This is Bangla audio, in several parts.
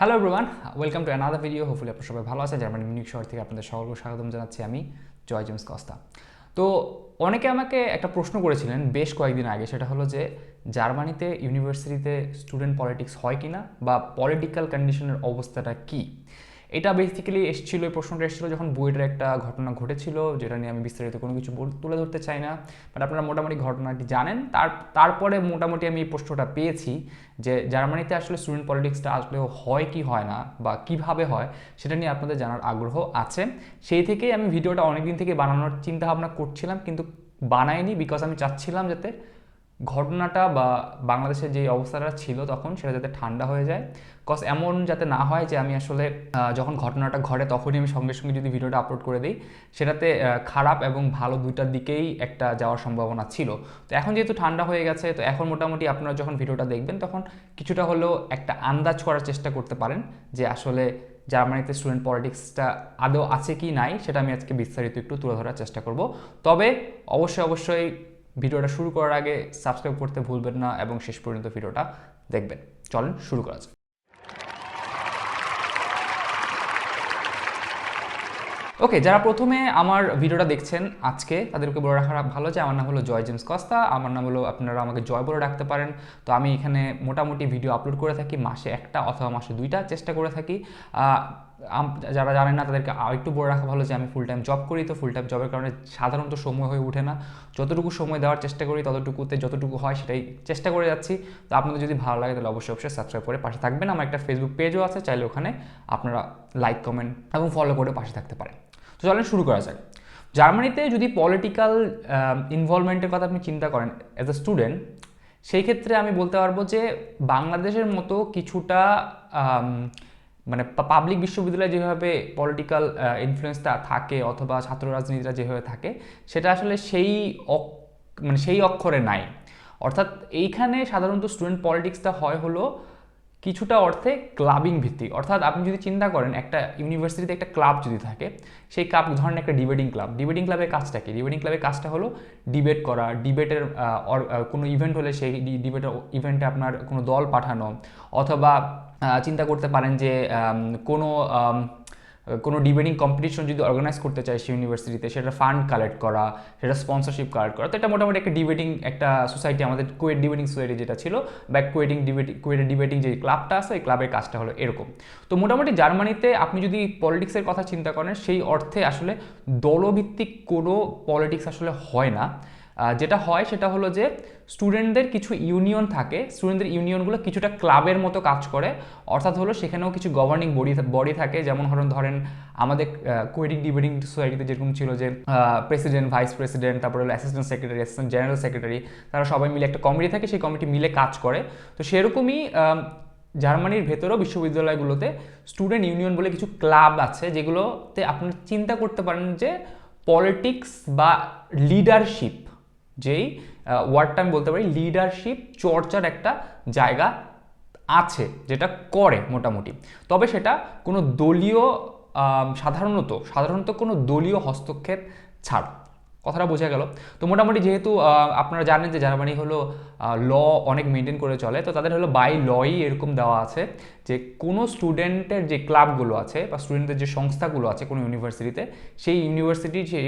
Hello everyone welcome to another video hopefully আপনার সবাই ভালো আছে জার্মানি মিউনিক শহর থেকে আপনাদের সকলকে স্বাগতম জানাচ্ছি আমি জয় জেমস কস্তা তো অনেকে আমাকে একটা প্রশ্ন করেছিলেন বেশ কয়েকদিন আগে। সেটা হলো যে, জার্মানিতে ইউনিভার্সিটিতে স্টুডেন্ট পলিটিক্স হয় কি না বা পলিটিক্যাল কন্ডিশনের অবস্থাটা কী? এটা বেসিক্যালি এসেছিল, এই প্রশ্নটা এসেছিল যখন বুয়েটের একটা ঘটনা ঘটেছিল, যেটা নিয়ে আমি বিস্তারিত কোনো কিছু তুলে ধরতে চাই না। বাট আপনারা মোটামুটি ঘটনাটি জানেন। তার তারপরে মোটামুটি আমি এই প্রশ্নটা পেয়েছি যে জার্মানিতে আসলে স্টুডেন্ট পলিটিক্সটা আসলে হয় কি হয় না বা কীভাবে হয়, সেটা নিয়ে আপনাদের জানার আগ্রহ আছে। সেই থেকেই আমি ভিডিওটা অনেকদিন থেকে বানানোর চিন্তা ভাবনা করছিলাম, কিন্তু বানাইনি বিকজ আমি চাচ্ছিলাম যাতে ঘটনাটা বা বাংলাদেশের যে অবস্থাটা ছিল তখন সেটা যাতে ঠান্ডা হয়ে যায়। কজ এমন যাতে না হয় যে আমি আসলে যখন ঘটনাটা ঘটে তখনই আমি সঙ্গে সঙ্গে যদি ভিডিওটা আপলোড করে দিই, সেটাতে খারাপ এবং ভালো দুইটার দিকেই একটা যাওয়ার সম্ভাবনা ছিল। তো এখন যেহেতু ঠান্ডা হয়ে গেছে, তো এখন মোটামুটি আপনারা যখন ভিডিওটা দেখবেন তখন কিছুটা হলেও একটা আন্দাজ করার চেষ্টা করতে পারেন যে আসলে জার্মানিতে স্টুডেন্ট পলিটিক্সটা আদৌ আছে কি নাই, সেটা আমি আজকে বিস্তারিত একটু তুলে ধরার চেষ্টা করব। তবে অবশ্যই অবশ্যই ভিডিওটা শুরু করার আগে সাবস্ক্রাইব করতে ভুলবেন না এবং শেষ পর্যন্ত ভিডিওটা দেখবেন। চলেন শুরু করা যাক। ওকে যারা প্রথমে আমার ভিডিওটা দেখছেন আজকে, তাদেরকে বলে রাখা ভালো যে আমার নাম হলো জয় জেমস কস্তা, আমার নাম হলো আপনারা আমাকে জয় বলে রাখতে পারেন। তো আমি এখানে মোটামুটি ভিডিও আপলোড করে থাকি, মাসে একটা অথবা মাসে দুইটা চেষ্টা করে থাকি। যারা জানেন না, তাদেরকে একটু বলে রাখা ভালো যে আমি ফুল টাইম জব করি। তো ফুল টাইম জবের কারণে সাধারণত সময় হয়ে ওঠে না। যতটুকু সময় দেওয়ার চেষ্টা করি, ততটুকুতে যতটুকু হয়, সেটাই চেষ্টা করে যাচ্ছি। তো আপনাদের যদি ভালো লাগে, তাহলে অবশ্যই অবশ্যই সাবস্ক্রাইব করে পাশে থাকবেন। আমার একটা ফেসবুক পেজও আছে, চাইলে ওখানে আপনারা লাইক কমেন্ট এবং ফলো করে পাশে থাকতে পারেন। তো চলেন শুরু করা যাক। জার্মানিতে যদি পলিটিক্যাল ইনভলভমেন্টের কথা আপনি চিন্তা করেন অ্যাজ এ স্টুডেন্ট সেই ক্ষেত্রে আমি বলতে পারব যে বাংলাদেশের মতো কিছুটা মানে পাবলিক বিশ্ববিদ্যালয়ে যেভাবে পলিটিক্যাল ইনফ্লুয়েন্সটা থাকে অথবা ছাত্র রাজনীতিটা যেভাবে থাকে, সেটা আসলে সেই মানে সেই অক্ষরে নাই। অর্থাৎ এইখানে সাধারণত স্টুডেন্ট পলিটিক্সটা হয় হলো কিছুটা অর্থে ক্লাবিং ভিত্তিক। অর্থাৎ আপনি যদি চিন্তা করেন, একটা ইউনিভার্সিটিতে একটা ক্লাব যদি থাকে, সেই ক্লাব ধরেন একটা ডিবেটিং ক্লাব ডিবেটিং ক্লাবের কাজটা কি? ডিবেটিং ক্লাবের কাজটা হলো ডিবেট করা ডিবেটের কোনো ইভেন্ট হলে সেই ডিবেটের ইভেন্টে আপনার কোনো দল পাঠানো, অথবা চিন্তা করতে পারেন যে কোনো কোনো ডিবেটিং কম্পিটিশন যদি অর্গানাইজ করতে চায় সেই ইউনিভার্সিটিতে সেটা ফান্ড কালেক্ট করা, সেটা স্পন্সরশিপ কালেক্ট করা, তো এটা মোটামুটি একটা ডিবেটিং একটা সোসাইটি আমাদের কুয়েট ডিবেটিং সোসাইটি যেটা ছিল, বা কোয়েটিং ডিবেটিং কোয়েটের ডিবেটিং যে ক্লাবটা আছে, ওই ক্লাবের কাজটা হলো এরকম। তো মোটামুটি জার্মানিতে আপনি যদি পলিটিক্সের কথা চিন্তা করেন, সেই অর্থে আসলে দলভিত্তিক কোনো পলিটিক্স আসলে হয় না। যেটা হয় সেটা হলো যে স্টুডেন্টদের কিছু ইউনিয়ন থাকে। স্টুডেন্টদের ইউনিয়নগুলো কিছুটা ক্লাবের মতো কাজ করে। অর্থাৎ হলো সেখানেও কিছু গভর্নিং বডি বডি থাকে। যেমন ধরেন ধরেন আমাদের কোয়েডিং ডিবেটিং সোসাইটিতে যেরকম ছিল যে প্রেসিডেন্ট ভাইস প্রেসিডেন্ট তারপরে হলো assistant secretary assistant general secretary তারা সবাই মিলে একটা কমিটি থাকে। সেই কমিটি মিলে কাজ করে। তো সেরকমই জার্মানির ভেতরেও বিশ্ববিদ্যালয়গুলোতে স্টুডেন্ট ইউনিয়ন বলে কিছু ক্লাব আছে, যেগুলোতে আপনি চিন্তা করতে পারেন যে পলিটিক্স বা লিডারশিপ যেই ওয়ার্ডটা আমি বলতে পারি লিডারশিপ চর্চার একটা জায়গা আছে, যেটা করে মোটামুটি। তবে সেটা কোনো দলীয় সাধারণত সাধারণত কোনো দলীয় হস্তক্ষেপ ছাড়। কথাটা বোঝা গেল। তো মোটামুটি যেহেতু আপনারা জানেন যে জার্মানি হলো ল অনেক মেনটেন করে চলে, তো তাদের হলো বাই লই এরকম দেওয়া আছে যে কোনো স্টুডেন্টের যে ক্লাবগুলো আছে বা স্টুডেন্টদের যে সংস্থাগুলো আছে কোনো ইউনিভার্সিটিতে সেই ইউনিভার্সিটির সেই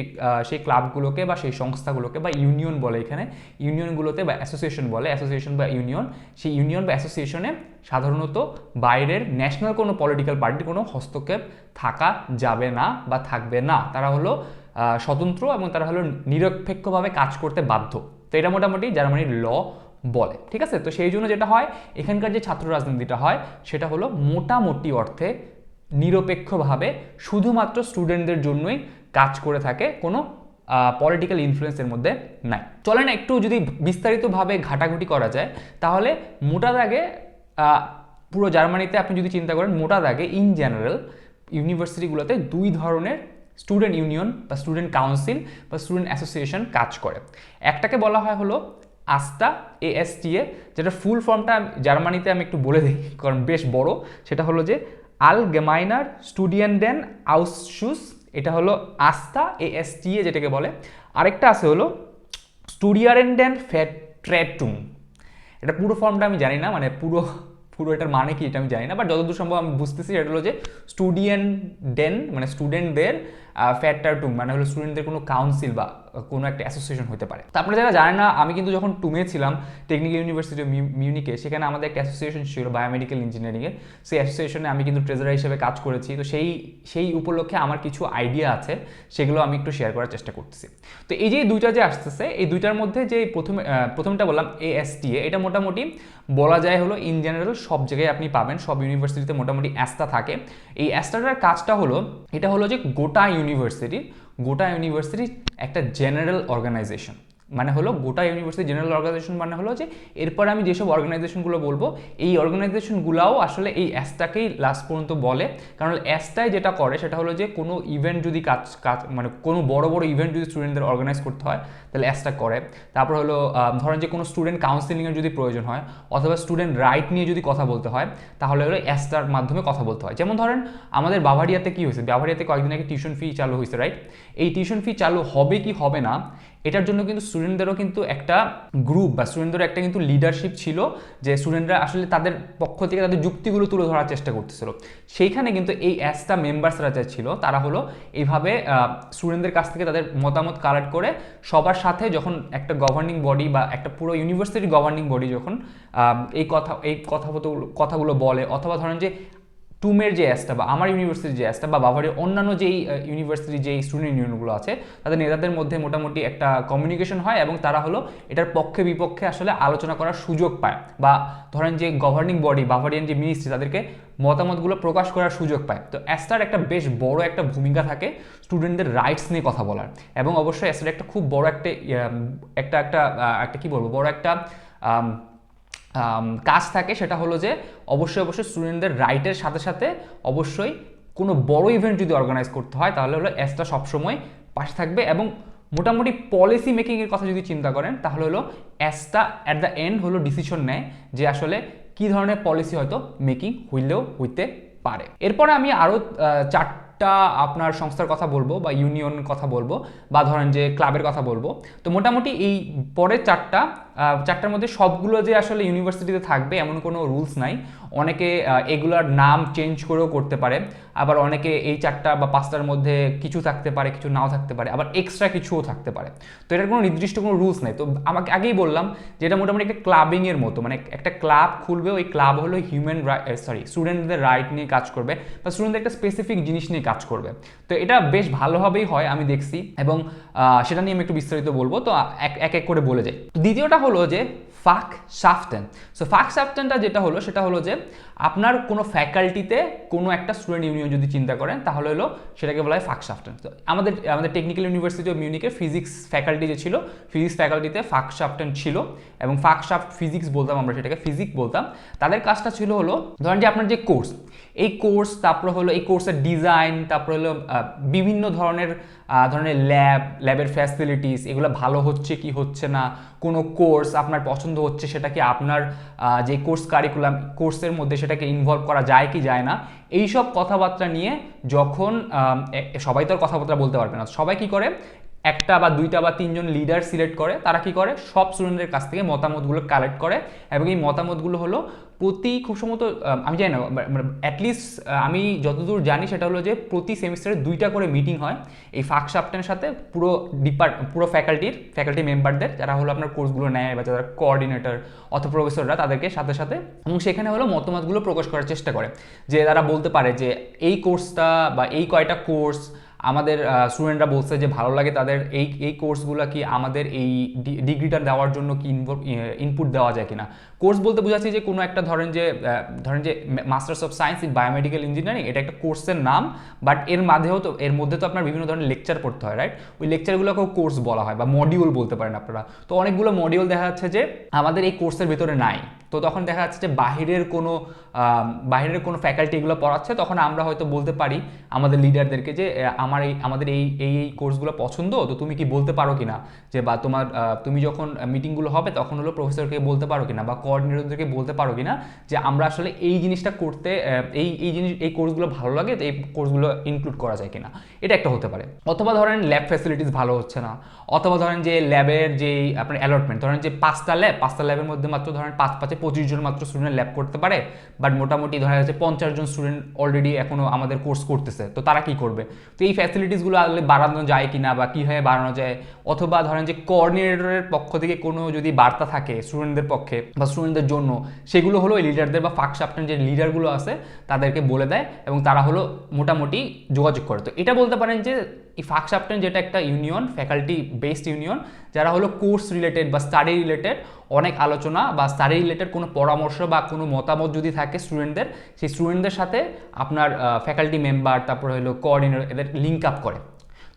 সেই ক্লাবগুলোকে বা সেই সংস্থাগুলোকে বা ইউনিয়ন বলে এখানে ইউনিয়নগুলোতে বা অ্যাসোসিয়েশন বলে অ্যাসোসিয়েশন বা ইউনিয়ন সেই ইউনিয়ন বা অ্যাসোসিয়েশনে সাধারণত বাইরের ন্যাশনাল কোনো পলিটিক্যাল পার্টির কোনো হস্তক্ষেপ থাকা যাবে না বা থাকবে না। তারা হলো স্বতন্ত্র এবং তারা হলো নিরপেক্ষভাবে কাজ করতে বাধ্য। তো এটা মোটামুটি জার্মানির ল বলে, ঠিক আছে? তো সেই জন্য যেটা হয়, এখানকার যে ছাত্র রাজনীতিটা হয়, সেটা হলো মোটামুটি অর্থে নিরপেক্ষভাবে শুধুমাত্র স্টুডেন্টদের জন্যই কাজ করে থাকে, কোনো পলিটিক্যাল ইনফ্লুয়েন্সের মধ্যে নাই। চলেন একটু যদি বিস্তারিতভাবে ঘাটাঘুটি করা যায়, তাহলে মোটা দাগে পুরো জার্মানিতে আপনি যদি চিন্তা করেন, মোটা দাগে ইন জেনারেল ইউনিভার্সিটিগুলোতে দুই ধরনের স্টুডেন্ট ইউনিয়ন বা স্টুডেন্ট কাউন্সিল বা স্টুডেন্ট অ্যাসোসিয়েশন কাজ করে। একটাকে বলা হয় হলো আস্তা এএসটিএ যেটা ফুল ফর্মটা জার্মানিতে আমি একটু বলে দিই, কারণ বেশ বড়। সেটা হলো যে আল গেমাইনার স্টুডিয়েন্ডেন আউসশুস এটা হলো আস্তা এএসটিএ যেটাকে বলে। আরেকটা আছে হলো স্টুডিয়ারেন্ডেন ফ্যাট্রেটুম এটা পুরো ফর্মটা আমি জানি না মানে পুরো পুরো এটার মানে কি এটা আমি জানি না বাট যতদূর সম্ভব আমি বুঝতেছি এটা হলো যে স্টুডিয়েন্ট ডেন মানে স্টুডেন্টদের ফ্যাক্টার টুম মানে হলো স্টুডেন্টদের কোনো কাউন্সিল বা কোনো একটা অ্যাসোসিয়েশন হতে পারে। তো আপনারা যারা জানেন না, আমি কিন্তু যখন টুমে ছিলাম টেকনিক্যাল ইউনিভার্সিটি মিউনিকে সেখানে আমাদের একটা অ্যাসোসিয়েশন ছিল বায়োমেডিক্যাল ইঞ্জিনিয়ারিংয়ের সেই অ্যাসোসিয়েশনে আমি কিন্তু ট্রেজারার হিসেবে কাজ করেছি। তো সেই সেই উপলক্ষে আমার কিছু আইডিয়া আছে, সেগুলো আমি একটু শেয়ার করার চেষ্টা করতেছি। তো এই যে দুইটা যে আসতেছে, এই দুইটার মধ্যে যে প্রথমে প্রথমটা বললাম এএসটিএ এটা মোটামুটি বলা যায় হলো ইন জেনারেল সব জায়গায় আপনি পাবেন, সব ইউনিভার্সিটিতে মোটামুটি অ্যাস্তা থাকে। এই অ্যাস্তাটার কাজটা হলো, এটা হলো যে গোটা ইউনিভার্সিটির গোটা ইউনিভার্সিটি একটা জেনারেল অর্গানাইজেশন। মানে হলো গোটা ইউনিভার্সিটি জেনারেল অর্গানাইজেশন মানে হলো যে এরপর আমি যেসব অর্গানাইজেশনগুলো বলব, এই অর্গানাইজেশনগুলোও আসলে এই অ্যাসটাকেই লাস্ট পর্যন্ত বলে। কারণ অ্যাসটায় যেটা করে সেটা হলো যে কোনো ইভেন্ট যদি কাজ কাজ মানে কোনো বড় বড় ইভেন্ট যদি স্টুডেন্টদের অর্গানাইজ করতে হয়, তাহলে অ্যাসটা করে। তারপর হলো ধরেন যে কোনো স্টুডেন্ট কাউন্সিলিংয়ের যদি প্রয়োজন হয়, অথবা স্টুডেন্ট রাইট নিয়ে যদি কথা বলতে হয়, তাহলে হলো অ্যাসটার মাধ্যমে কথা বলতে হয়। যেমন ধরেন আমাদের বাভারিয়াতে কি হয়েছে? বাভারিয়াতে কয়েকদিন আগে টিউশন ফি চালু হয়েছে রাইট এই টিউশন ফি চালু হবে কি হবে না এটার জন্য কিন্তু স্টুডেন্টদেরও কিন্তু একটা গ্রুপ বা স্টুডেন্টদেরও একটা কিন্তু লিডারশিপ ছিল যে স্টুডেন্টরা আসলে তাদের পক্ষ থেকে তাদের যুক্তিগুলো তুলে ধরার চেষ্টা করতেছিল। সেইখানে কিন্তু এই অ্যাসটা মেম্বার্সরা যা ছিল, তারা হলো এইভাবে স্টুডেন্টদের কাছ থেকে তাদের মতামত কালেক্ট করে সবার সাথে যখন একটা গভর্নিং বডি বা একটা পুরো ইউনিভার্সিটি গভর্নিং বডি যখন এই কথা এই কথা কথাগুলো বলে অথবা ধরেন যে টুমের যে অ্যাসটা বা আমার ইউনিভার্সিটির যে অ্যাসটা বা বাভারের অন্যান্য যেই ইউনিভার্সিটির যেই স্টুডেন্ট ইউনিয়নগুলো আছে, তাদের নেতাদের মধ্যে মোটামুটি একটা কমিউনিকেশন হয় এবং তারা হলো এটার পক্ষে বিপক্ষে আসলে আলোচনা করার সুযোগ পায় বা ধরেন যে গভর্নিং বডি বাভারিয়ান যে মিনিস্ট্রি তাদেরকে মতামতগুলো প্রকাশ করার সুযোগ পায়। তো অ্যাস্টার একটা বেশ বড় একটা ভূমিকা থাকে স্টুডেন্টদের রাইটস নিয়ে কথা বলার এবং অবশ্যই অ্যাস্টার একটা খুব বড় একটা একটা একটা একটা কী বলব, বড় একটা কাজ থাকে সেটা হলো যে অবশ্যই অবশ্যই স্টুডেন্টদের রাইটের সাথে সাথে অবশ্যই কোনো বড় ইভেন্ট যদি অর্গানাইজ করতে হয়, তাহলে হলো এসটা সবসময় পাশে থাকবে এবং মোটামুটি পলিসি মেকিংয়ের কথা যদি চিন্তা করেন, তাহলে হলো অ্যাসটা অ্যাট দ্য এন্ড হলো ডিসিশন নেয় যে আসলে কী ধরনের পলিসি হয়তো মেকিং হইলেও হইতে পারে। এরপরে আমি আরও চার চারটা আপনার সংস্থার কথা বলব বা ইউনিয়ন কথা বলব বা ধরেন যে ক্লাবের কথা বলব। তো মোটামুটি এই পরের চারটা চারটার মধ্যে সবগুলো যে আসলে ইউনিভার্সিটিতে থাকবে এমন কোনো রুলস নাই। অনেকে এগুলার নাম চেঞ্জ করেও করতে পারে। আবার অনেকে এই চারটা বা পাঁচটার মধ্যে কিছু থাকতে পারে, কিছু নাও থাকতে পারে, আবার এক্সট্রা কিছুও থাকতে পারে। তো এটার কোনো নির্দিষ্ট কোনো রুলস নেই। তো আমাকে আগেই বললাম যে এটা মোটামুটি একটা ক্লাবিংয়ের মতো মানে একটা ক্লাব খুলবে, ওই ক্লাব হলো হিউম্যান সরি স্টুডেন্টদের রাইট নিয়ে কাজ করবে বা স্টুডেন্টদের একটা স্পেসিফিক জিনিস নিয়ে কাজ করবে। তো এটা বেশ ভালোভাবেই হয়, আমি দেখছি। এবং সেটা নিয়ে আমি একটু বিস্তারিত বলব। তো এক এক করে বলে যাই। দ্বিতীয়টা হলো যে ফাক সাফটেন সো ফাক সাফটেনটা যেটা হলো, সেটা হলো যে আপনার কোনো ফ্যাকাল্টিতে কোনো একটা স্টুডেন্ট ইউনিয়ন যদি চিন্তা করেন, তাহলে হলো সেটাকে বলা হয় ফাক সাফটেন তো আমাদের আমাদের টেকনিক্যাল ইউনিভার্সিটি অফ মিউনিকের ফিজিক্স ফ্যাকাল্টি যে ছিল ফিজিক্স ফ্যাকাল্টিতে ফাক সাফটেন ছিল এবং ফাক সাফট ফিজিক্স বলতাম আমরা সেটাকে ফিজিক্স বলতাম। তাদের কাজটা ছিল হলো, ধরেন যে আপনার যে কোর্স এই কোর্স তারপর হলো এই কোর্সের ডিজাইন তারপর হলো বিভিন্ন ধরনের ধরনের ল্যাব ল্যাবের ফ্যাসিলিটিস এগুলো ভালো হচ্ছে কি হচ্ছে না, কোনো কোর্স আপনার পছন্দ হচ্ছে সেটাকে আপনার যে কোর্স কারিকুলাম, কোর্সের মধ্যে সেটাকে ইনভলভ করা যায় কি যায় না এই সব কথাবার্তা নিয়ে যখন সবাই তো আর কথাবার্তা বলতে পারবে না। সবাই কি করে? একটা বা দুইটা বা তিনজন লিডার সিলেক্ট করে, তারা কি করে? সব স্টুডেন্টের কাছ থেকে মতামতগুলো কালেক্ট করে এবং এই মতামতগুলো হলো প্রতি খুব সম্ভবত আমি জানি না অ্যাটলিস্ট আমি যতদূর জানি সেটা হলো যে প্রতি সেমিস্টারে দুইটা করে মিটিং হয়। এই ফাঁক সাপটেনের সাথে পুরো ডিপার্ট পুরো ফ্যাকাল্টির ফ্যাকাল্টি মেম্বারদের যারা হলো আপনার কোর্সগুলো নেয় বা যারা কোঅর্ডিনেটর অথবা প্রফেসররা তাদেরকে সাথে সাথে, এবং সেখানে হলো মতামতগুলো প্রকাশ করার চেষ্টা করে। যে তারা বলতে পারে যে এই কোর্সটা বা এই কয়টা কোর্স আমাদের স্টুডেন্টরা বলছে যে ভালো লাগে তাদের, এই এই কোর্সগুলো কি আমাদের এই ডিগ্রিটা দেওয়ার জন্য কি ইনপুট দেওয়া যায় কিনা? কোর্স বলতে বোঝাচ্ছি যে কোনো একটা ধরেন যে ধরেন যে masters of science in biomedical engineering এটা একটা কোর্সের নাম বাট এর মাঝেও তো, এর মধ্যে তো আপনার বিভিন্ন ধরনের লেকচার পড়তে হয় রাইট ওই লেকচারগুলোকেও কোর্স বলা হয় বা মডিউল বলতে পারেন আপনারা। তো অনেকগুলো মডিউল দেখা যাচ্ছে যে আমাদের এই কোর্সের ভিতরে নাই। তো তখন দেখা যাচ্ছে যে বাহিরের কোনো বাহিরের কোনো ফ্যাকাল্টি এগুলো পড়াচ্ছে, তখন আমরা হয়তো বলতে পারি আমাদের লিডারদেরকে যে আমার এই, আমাদের এই এই এই কোর্সগুলো পছন্দ, তো তুমি কি বলতে পারো কি না যে, বা তোমার তুমি যখন মিটিংগুলো হবে, তখন হলো প্রফেসরকে বলতে পারো কি না বা কোঅর্ডিনেটরদেরকে বলতে পারো কিনা, যে আমরা আসলে এই জিনিসটা করতে এই এই জিনিস, এই কোর্সগুলো ভালো লাগে, তো এই কোর্সগুলো ইনক্লুড করা যায় কিনা। এটা একটা হতে পারে। অথবা ধরেন ল্যাব ফ্যাসিলিটিস ভালো হচ্ছে না। অথবা ধরেন যে ল্যাবের যে আপনার অ্যালটমেন্ট ধরেন যে পাঁচটা ল্যাব, পাঁচটা ল্যাবের মধ্যে মাত্র ধরেন পাঁচ পাঁচে পঁচিশ জন মাত্র স্টুডেন্ট ল্যাব করতে পারে বাট মোটামুটি ধরা যাচ্ছে পঞ্চাশ জন স্টুডেন্ট অলরেডি এখনও আমাদের কোর্স করতেছে, তো তারা কি করবে? তো এই ফ্যাসিলিটিসগুলো আসলে বাড়ানো যায় কি না বা কীভাবে বাড়ানো যায়? অথবা ধরেন যে কোঅর্ডিনেটরের পক্ষ থেকে কোনো যদি বার্তা থাকে স্টুডেন্টদের পক্ষে বা স্টুডেন্টদের জন্য, সেগুলো হলো এই লিডারদের বা ফাঁক সাপটান যে লিডারগুলো আছে, তাদেরকে বলে দেয় এবং তারা হলো মোটামুটি যোগাযোগ করে। তো এটা বলতে পারেন যে এই ফাঁক সাপটান যেটা একটা ইউনিয়ন ফ্যাকাল্টি বেসড ইউনিয়ন, যারা হলো কোর্স রিলেটেড বা স্টাডি রিলেটেড অনেক আলোচনা বা স্টাডি রিলেটেড কোনো পরামর্শ বা কোনো মতামত যদি থাকে স্টুডেন্টদের সেই স্টুডেন্টদের সাথে আপনার ফ্যাকাল্টি মেম্বার তারপরে হলো কোঅর্ডিনেটর এদের লিঙ্ক আপ করে।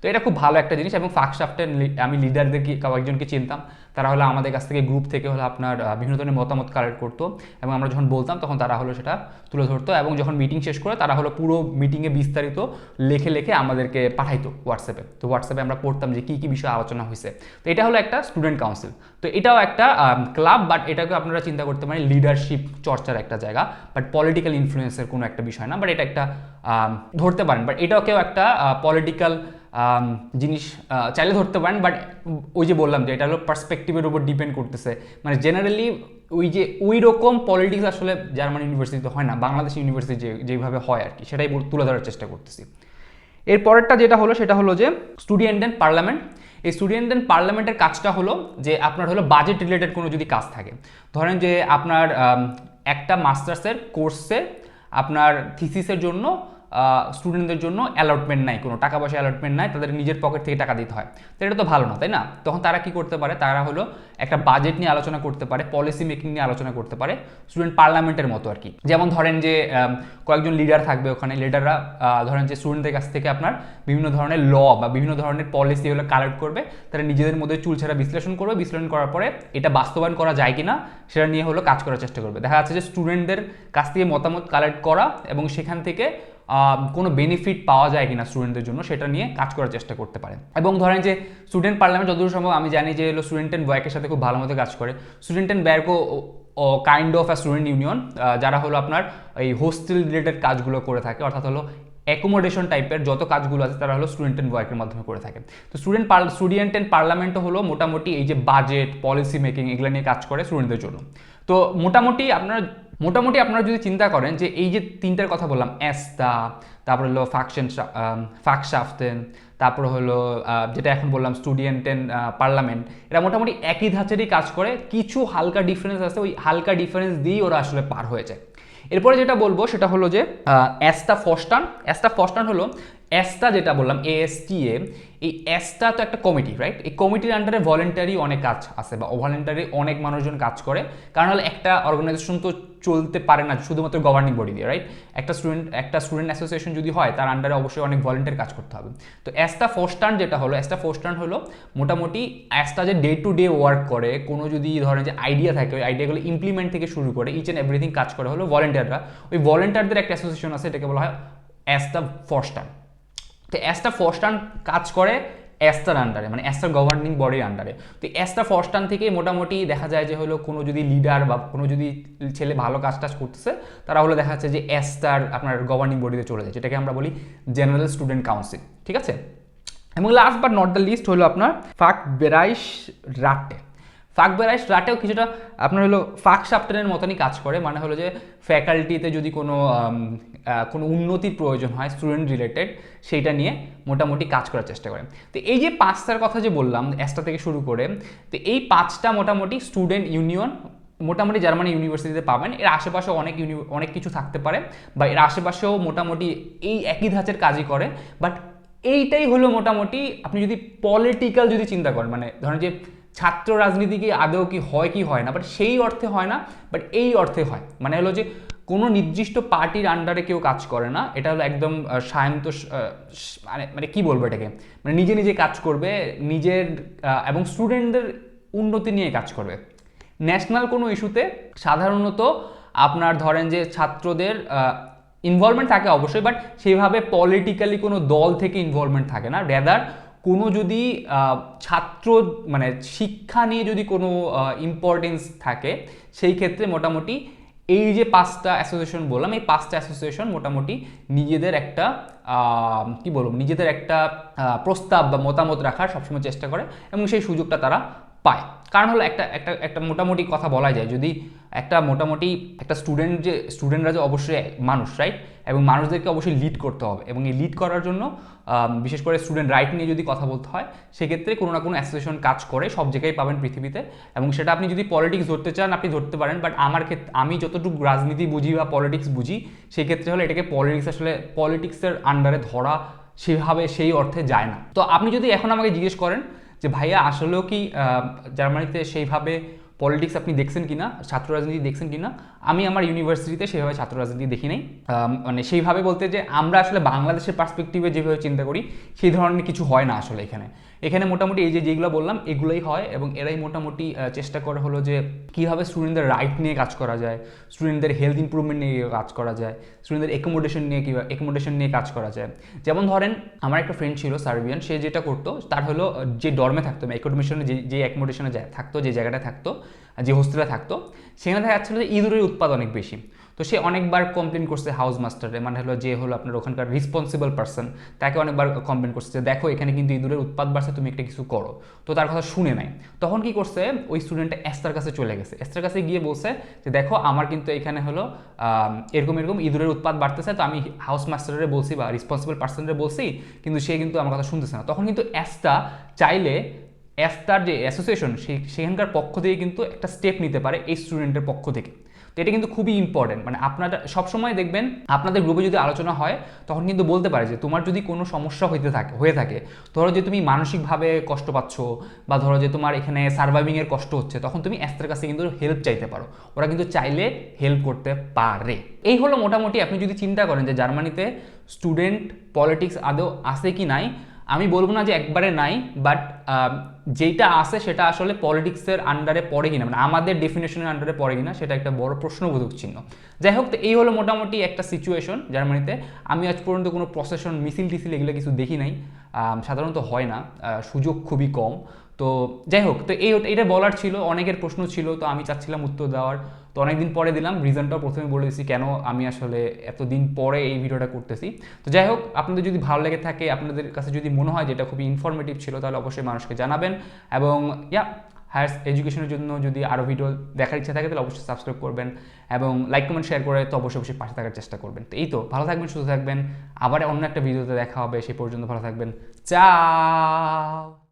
তো এটা খুব ভালো একটা জিনিস এবং ফাঁকশাফটের আমি লিডারদেরকে কয়েকজনকে চিনতাম। তারা হলো আমাদের কাছ থেকে গ্রুপ থেকে হলো আপনার বিভিন্ন ধরনের মতামত কালেক্ট করতো এবং আমরা যখন বলতাম তখন তারা হলো সেটা তুলে ধরতো এবং যখন মিটিং শেষ করে তারা হলো পুরো মিটিংয়ে বিস্তারিত লেখে লেখে আমাদেরকে পাঠাইতো হোয়াটসঅ্যাপে তো হোয়াটসঅ্যাপে আমরা পড়তাম যে কী কী বিষয়ে আলোচনা হয়েছে। তো এটা হলো একটা স্টুডেন্ট কাউন্সিল তো এটাও একটা ক্লাব বাট এটাকে আপনারা চিন্তা করতে পারেন লিডারশিপ চর্চার একটা জায়গা। বাট পলিটিক্যাল ইনফ্লুয়েন্সের কোনো একটা বিষয় না। বাট এটা একটা ধরতে পারেন। বাট এটাও কেউ একটা পলিটিক্যাল জিনিস চাইলে ধরতে পারেন বাট ওই যে বললাম যে এটা হলো পার্সপেক্টিভের উপর ডিপেন্ড করতেছে। মানে জেনারেলি ওই যে ওই রকম পলিটিক্স আসলে জার্মান ইউনিভার্সিটিতে হয় না, বাংলাদেশ ইউনিভার্সিটি যে, যেভাবে হয় আর কি, সেটাই তুলে ধরার চেষ্টা করতেছি। এর পরেরটা যেটা হলো, সেটা হলো যে স্টুডেন্ট অ্যান্ড পার্লামেন্ট এই স্টুডেন্ট অ্যান্ড পার্লামেন্টের কাজটা হলো যে আপনার হলো বাজেট রিলেটেড কোনো যদি কাজ থাকে, ধরেন যে আপনার একটা মাস্টার্সের কোর্সে আপনার থিসিসের জন্য স্টুডেন্টদের জন্য অ্যালটমেন্ট নাই কোনো, টাকা পয়সা অ্যালটমেন্ট নাই, তাদের নিজের পকেট থেকে টাকা দিতে হয়। তো এটা তো ভালো না, তাই না? তখন তারা কি করতে পারে? তারা হলো একটা বাজেট নিয়ে আলোচনা করতে পারে পলিসি মেকিং নিয়ে আলোচনা করতে পারে স্টুডেন্ট পার্লামেন্টের মতো আর কি। যেমন ধরেন যে কয়েকজন লিডার থাকবে ওখানে লিডাররা ধরেন যে স্টুডেন্টদের কাছ থেকে আপনার বিভিন্ন ধরনের ল বা বিভিন্ন ধরনের পলিসি হলো কালেক্ট করবে, তারা নিজেদের মধ্যে চুলছেরা বিশ্লেষণ করবে, বিশ্লেষণ করার পরে এটা বাস্তবায়ন করা যায় কিনা, সেটা নিয়ে হলো কাজ করার চেষ্টা করবে। দেখা যাচ্ছে যে স্টুডেন্টদের কাছ থেকে মতামত কালেক্ট করা এবং সেখান থেকে কোনো বেনিফিট পাওয়া যায় কিনা স্টুডেন্টদের জন্য, সেটা নিয়ে কাজ করার চেষ্টা করতে পারেন। এবং ধরেন যে স্টুডেন্ট পার্লামেন্ট যতদূর সম্ভব, আমি জানি যে হলো স্টুডেন্ট অ্যান্ড বয়কের সাথে খুব ভালো মতো কাজ করে। Student and ব্যারকো kind of a student union যারা হলো আপনার এই হোস্টেল রিলেটেড কাজগুলো করে থাকে, অর্থাৎ হলো অ্যাকোমোডেশন টাইপের যত কাজগুলো আছে, তারা হলো স্টুডেন্ট অ্যান্ড ওয়ার্কের মাধ্যমে করে থাকে। তো স্টুডেন্ট স্টুডেন্ট অ্যান্ড পার্লামেন্টও হলো মোটামুটি এই যে বাজেট পলিসি মেকিং এগুলো নিয়ে কাজ করে স্টুডেন্টদের জন্য। তো মোটামুটি আপনারা মোটামুটি আপনারা যদি চিন্তা করেন যে এই যে তিনটার কথা বললাম অ্যাস্তা তারপর হলো ফাকশন ফাকশাফতেন তারপর হলো যেটা এখন বললাম স্টুডেন্ট পার্লামেন্ট এরা মোটামুটি একই ধাঁচেরই কাজ করে, কিছু হালকা ডিফারেন্স আছে, ওই হালকা ডিফারেন্স দিয়েই ওরা আসলে পার হয়ে যায় এরপরে যেটা বলব সেটা হলো যে অ্যাস্তা ফস্টান অ্যাস্তা ফস্টান হলো অ্যাস্টা যেটা বললাম এএসটিএ এই অ্যাস্টা তো একটা কমিটি রাইট এই কমিটির আন্ডারে ভলেন্টারি অনেক কাজ আছে বা ভলেন্টারি অনেক মানুষজন কাজ করে। কারণ হলো একটা অর্গানাইজেশন তো চলতে পারে না শুধুমাত্র গভর্নিং বডি দিয়ে রাইট একটা স্টুডেন্ট একটা স্টুডেন্ট অ্যাসোসিয়েশন যদি হয়, তার আন্ডারে অবশ্যই অনেক ভলেন্টিয়ার কাজ করতে হবে। তো অ্যাস্টা ফোস্টার্ন যেটা হলো অ্যাস্টা ফোস্টার্ন হলো মোটামুটি অ্যাস্টা যে ডে টু ডে ওয়ার্ক করে, কোনো যদি ধরেন যে আইডিয়া থাকে, ওই আইডিয়াগুলো ইমপ্লিমেন্ট থেকে শুরু করে ইচ অ্যান্ড এভরিথিং কাজ করে হলো ভলেন্টিয়াররা ওই ভলেন্টিয়ারদের একটা অ্যাসোসিয়েশন আছে, এটাকে বলা হয় অ্যাস্টা ফোস্টার্ন তো অ্যাস্টা ফস্টান কাজ করে অ্যাস্টার আন্ডারে মানে অ্যাস্টার গভর্নিং বডির আন্ডারে তো অ্যাস্টা ফস্টান থেকে মোটামুটি দেখা যায় যে হলো কোনো যদি লিডার বা কোনো যদি ছেলে ভালো কাজ টাজ করতেছে, তারা হলো দেখা যাচ্ছে যে অ্যাস্টার আপনার গভর্নিং বডিতে চলে যায়, যেটাকে আমরা বলি জেনারেল স্টুডেন্ট কাউন্সিল ঠিক আছে? এবং last but not the least হলো আপনার ফাক বেরাইশ রাটে। ফাঁক বেরাইশ রাটেও কিছুটা আপনার হলো ফাঁক সাপ্টারের মতনই কাজ করে। মানে হলো যে ফ্যাকাল্টিতে যদি কোনো কোনো উন্নতির প্রয়োজন হয় স্টুডেন্ট রিলেটেড সেইটা নিয়ে মোটামুটি কাজ করার চেষ্টা করে। তো এই যে পাঁচটার কথা যে বললাম অ্যাস্টা থেকে শুরু করে, তো এই পাঁচটা মোটামুটি স্টুডেন্ট ইউনিয়ন মোটামুটি জার্মানি ইউনিভার্সিটিতে পাবেন। এর আশেপাশে অনেক ইউনি অনেক কিছু থাকতে পারে বা এর আশেপাশেও মোটামুটি এই একই ধাঁচের কাজই করে। বাট এইটাই হলো মোটামুটি, আপনি যদি পলিটিক্যাল যদি চিন্তা করেন মানে ধরেন যে ছাত্র রাজনীতি কি আদৌ কি হয় কি হয় না? বাট সেই অর্থে হয় না বাট এই অর্থে হয়। মানে হলো যে, কোনো নির্দিষ্ট পার্টির আন্ডারে কেউ কাজ করে না। এটা হলো একদম সায়ন্ত মানে মানে কি বলব এটাকে? মানে নিজে নিজে কাজ করবে, নিজের এবং স্টুডেন্টদের উন্নতি নিয়ে কাজ করবে। ন্যাশনাল কোনো ইস্যুতে সাধারণত আপনার ধরেন যে ছাত্রদের ইনভলভমেন্ট থাকে অবশ্যই বাট সেইভাবে পলিটিক্যালি কোনো দল থেকে ইনভলভমেন্ট থাকে না। রেদার কোনো যদি ছাত্র মানে শিক্ষা নিয়ে যদি কোনো ইম্পর্টেন্স থাকে, সেই ক্ষেত্রে মোটামুটি এই যে পাঁচটা অ্যাসোসিয়েশন বললাম, এই পাঁচটা অ্যাসোসিয়েশন মোটামুটি নিজেদের একটা কি বলব, নিজেদের একটা প্রস্তাব বা মতামত রাখার সবসময় চেষ্টা করে এবং সেই সুযোগটা তারা পায়। কারণ হলো একটা একটা একটা মোটামুটি কথা বলা যায়, যদি একটা মোটামুটি একটা স্টুডেন্ট যে স্টুডেন্টরা যে অবশ্যই মানুষ রাইট এবং মানুষদেরকে অবশ্যই লিড করতে হবে। এবং এই লিড করার জন্য বিশেষ করে স্টুডেন্ট রাইট নিয়ে যদি কথা বলতে হয়, সেক্ষেত্রে কোনো না কোনো অ্যাসোসিয়েশন কাজ করে, সব জায়গায় পাবেন পৃথিবীতে। এবং সেটা আপনি যদি পলিটিক্স ধরতে চান, আপনি ধরতে পারেন। বাট আমার ক্ষেত্রে, আমি যতটুকু রাজনীতি বুঝি বা পলিটিক্স বুঝি সেই ক্ষেত্রে হলে এটাকে পলিটিক্স আসলে পলিটিক্সের আন্ডারে ধরা, সেভাবে সেই অর্থে যায় না। তো আপনি যদি এখন আমাকে জিজ্ঞেস করেন যে ভাইয়া, আসলেও কি জার্মানিতে সেইভাবে পলিটিক্স আপনি দেখছেন কিনা, ছাত্র রাজনীতি দেখছেন কিনা? আমি আমার ইউনিভার্সিটিতে সেভাবে ছাত্র রাজনীতি দেখি নাই। মানে সেইভাবে বলতে যে আমরা আসলে বাংলাদেশের পার্সপেক্টিভে যেভাবে চিন্তা করি, সেই ধরনের কিছু হয় না আসলে এখানে। এখানে মোটামুটি এই যে যেগুলো বললাম, এগুলোই হয় এবং এরাই মোটামুটি চেষ্টা করা হলো যে কীভাবে স্টুডেন্টদের রাইট নিয়ে কাজ করা যায় স্টুডেন্টদের হেলথ ইমপ্রুভমেন্ট নিয়ে কাজ করা যায় স্টুডেন্টদের অ্যাকোমোডেশন নিয়ে কীভাবে অ্যাকোমোডেশন নিয়ে কাজ করা যায়। যেমন ধরেন, আমার একটা ফ্রেন্ড ছিল সার্বিয়ান, সে যেটা করতো, তার হলো যে ডর্মে থাকতো অ্যাকোমোডেশনে যে যে অ্যাকোমোডেশনে থাকতো, যে জায়গাটা থাকতো, যে হোস্টেলে থাকতো, সেখানে দেখা যাচ্ছিল যে ইঁদুরের উৎপাদ অনেক বেশি। তো সে অনেকবার কমপ্লেন করছে হাউস মাস্টারে মানে হলো যে হলো আপনার ওখানকার রেসপন্সিবল পার্সন তাকে অনেকবার কমপ্লেন করছে যে দেখো এখানে কিন্তু ইঁদুরের উৎপাদ বাড়ছে, তুমি একটা কিছু করো। তো তার কথা শুনে নাই। তখন কি করছে? ওই স্টুডেন্টটা এস্তার কাছে চলে গেছে। এস্তার কাছে গিয়ে বলছে যে দেখো আমার কিন্তু এখানে হলো এরকম এরকম ইঁদুরের উৎপাদ বাড়তেছে, তো আমি হাউস মাস্টারে বলছি বা রেসপন্সিবল পার্সনরে বলছি, কিন্তু সে কিন্তু আমার কথা শুনতেছে না। তখন কিন্তু এস্তা চাইলে এস্তার যে অ্যাসোসিয়েশন সেখানকার পক্ষ থেকে কিন্তু একটা স্টেপ নিতে পারে এই স্টুডেন্টের পক্ষ থেকে। তো এটা কিন্তু খুবই ইম্পর্টেন্ট মানে আপনারা সবসময় দেখবেন, আপনাদের গ্রুপে যদি আলোচনা হয়, তখন কিন্তু বলতে পারে যে তোমার যদি কোনো সমস্যা হইতে থাকে, হয়ে থাকে, ধরো যে তুমি মানসিকভাবে কষ্ট পাচ্ছ বা ধরো যে তোমার এখানে সার্ভাইভিংয়ের কষ্ট হচ্ছে, তখন তুমি অ্যাস্তার কাছে কিন্তু হেল্প চাইতে পারো। ওরা কিন্তু চাইলে হেল্প করতে পারে। এই হলো মোটামুটি, আপনি যদি চিন্তা করেন যে জার্মানিতে স্টুডেন্ট পলিটিক্স আদৌ আছে কি নাই, আমি বলব না যে একবারে নাই বাট যেইটা আছে সেটা আসলে পলিটিক্সের আন্ডারে পড়ে কিনা মানে আমাদের ডেফিনেশনের আন্ডারে পড়ে কিনা, সেটা একটা বড় প্রশ্নবোধক চিহ্ন। যাই হোক, তো এই হলো মোটামুটি একটা সিচুয়েশন জার্মানিতে আমি আজ পর্যন্ত কোনো প্রসেশন মিছিল টিছিল এগুলো কিছু দেখি নাই। সাধারণত হয় না। সুযোগ খুবই কম। তো যাই হোক, তো এই এটা বলার ছিল, অনেকের প্রশ্ন ছিল, তো আমি চাচ্ছিলাম উত্তর দেওয়ার। তো অনেকদিন পরে দিলাম রিজনটাও প্রথমে বলে দিচ্ছি কেন আমি আসলে এতদিন পরে এই ভিডিওটা করতেছি। তো যাই হোক, আপনাদের যদি ভালো লেগে থাকে, আপনাদের কাছে যদি মনে হয় যেটা খুবই ইনফরমেটিভ ছিল, তাহলে অবশ্যই মানুষকে জানাবেন। এবং ইয়া হায়ার এডুকেশনের জন্য যদি আরও ভিডিও দেখার ইচ্ছা থাকে, তাহলে অবশ্যই সাবস্ক্রাইব করবেন এবং লাইক কমেন্ট শেয়ার করে তো অবশ্যই অবশ্যই পাশে থাকার চেষ্টা করবেন। তো এই তো, ভালো থাকবেন, সুস্থ থাকবেন। আবার অন্য একটা ভিডিওতে দেখা হবে, সেই পর্যন্ত ভালো থাকবেন। চাও!